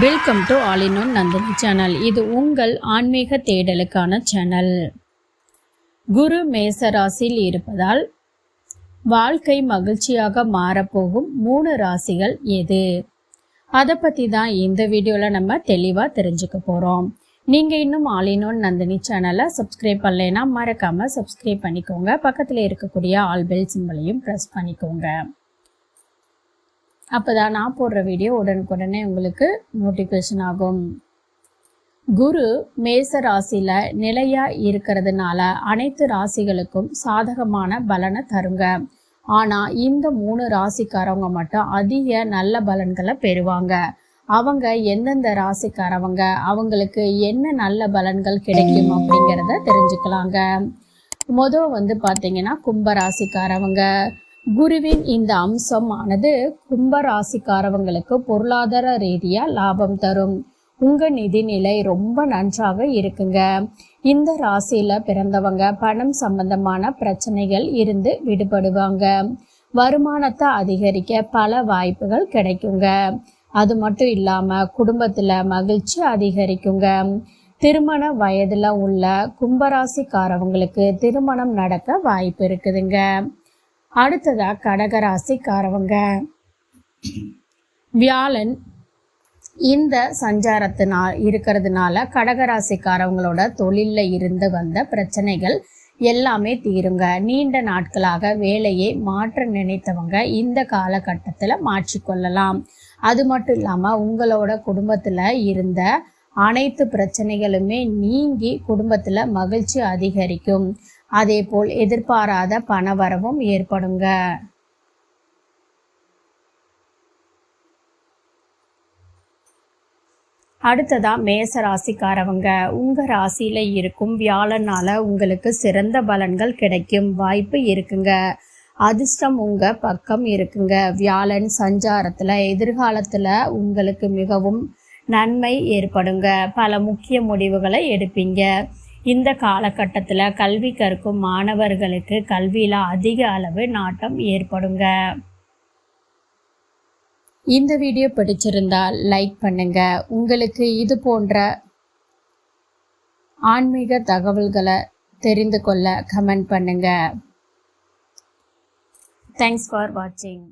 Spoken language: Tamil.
வெல்கம் டு ஆலினோன் நந்தினி சேனல் இது உங்கள் ஆன்மீக தேடலுக்கான சேனல் குரு மேசராசியில் இருப்பதால் வாழ்க்கை மகிழ்ச்சியாக மாறப்போகும் மூணு ராசிகள் எது? அதை பற்றி தான் இந்த வீடியோவில் நம்ம தெளிவாக தெரிஞ்சுக்க போகிறோம் நீங்கள் இன்னும் ஆலினோன் நந்தினி சேனலை சப்ஸ்கிரைப் பண்ணலைன்னா மறக்காமல் சப்ஸ்கிரைப் பண்ணிக்கோங்க. பக்கத்தில் இருக்கக்கூடிய ஆல் பெல் சிம்பிளையும் ப்ரெஸ் பண்ணிக்கோங்க. அப்போ தான் நான் போடுற வீடியோ உடனுக்குடனே உங்களுக்கு நோட்டிஃபிகேஷன் ஆகும். குரு மேச ராசியில் நிலையாக இருக்கிறதுனால அனைத்து ராசிகளுக்கும் சாதகமான பலனை தருங்க. ஆனால் இந்த மூணு ராசிக்காரவங்க மட்டும் அதிக நல்ல பலன்களை பெறுவாங்க. அவங்க எந்தெந்த ராசிக்காரவங்க அவங்களுக்கு என்ன நல்ல பலன்கள் கிடைக்கும் அப்படிங்கிறத தெரிஞ்சுக்கலாங்க. மொதல் வந்து பார்த்தீங்கன்னா கும்ப ராசிக்காரவங்க குருவின் இந்த அம்சமானது கும்ப ராசிக்காரவங்களுக்கு பொருளாதார ரீதியாக லாபம் தரும். உங்கள் நிதிநிலை ரொம்ப நன்றாக இருக்குங்க. இந்த ராசியில் பிறந்தவங்க பணம் சம்பந்தமான பிரச்சனைகள் இருந்து விடுபடுவாங்க. வருமானத்தை அதிகரிக்க பல வாய்ப்புகள் கிடைக்குங்க. அது மட்டும் இல்லாமல் குடும்பத்தில் மகிழ்ச்சி அதிகரிக்குங்க. திருமண வயதில் உள்ள கும்பராசிக்காரவங்களுக்கு திருமணம் நடக்க வாய்ப்பு இருக்குதுங்க. அடுத்ததா கடகராசிக்காரவங்க. வியாழன் இந்த சஞ்சாரத்தினால் இருக்கிறதுனால கடகராசிக்காரவங்களோட தொழிலில் இருந்து வந்த பிரச்சனைகள் எல்லாமே தீருங்க. நீண்ட நாட்களாக வேலையை மாற்ற நினைத்தவங்க இந்த காலகட்டத்தில் மாற்றிக்கொள்ளலாம் அது மட்டும் இல்லாமல் உங்களோட குடும்பத்தில் இருந்த அனைத்து பிரச்சனைகளுமே நீங்கி குடும்பத்தில் மகிழ்ச்சி அதிகரிக்கும். அதே போல் எதிர்பாராத பணவரவும் ஏற்படுங்க. அடுத்ததா மேச ராசிக்காரவங்க. உங்க ராசியில இருக்கும் வியாழனால உங்களுக்கு சிறந்த பலன்கள் கிடைக்கும். வாய்ப்பு இருக்குங்க. அதிர்ஷ்டம் உங்க பக்கம் இருக்குங்க. வியாழன் சஞ்சாரத்துல எதிர்காலத்துல உங்களுக்கு மிகவும் நன்மை ஏற்படுங்க. பல முக்கிய முடிவுகளை எடுப்பீங்க. இந்த காலகட்டத்தில் கல்வி கற்கும் மாணவர்களுக்கு கல்வியில் அதிக அளவு நாட்டம் ஏற்படுங்க. இந்த வீடியோ பிடிச்சிருந்தால் லைக் பண்ணுங்க. உங்களுக்கு இது போன்ற ஆன்மீக தகவல்களை தெரிந்து கொள்ள கமெண்ட் பண்ணுங்க. தேங்க்ஸ் ஃபார் வாட்சிங்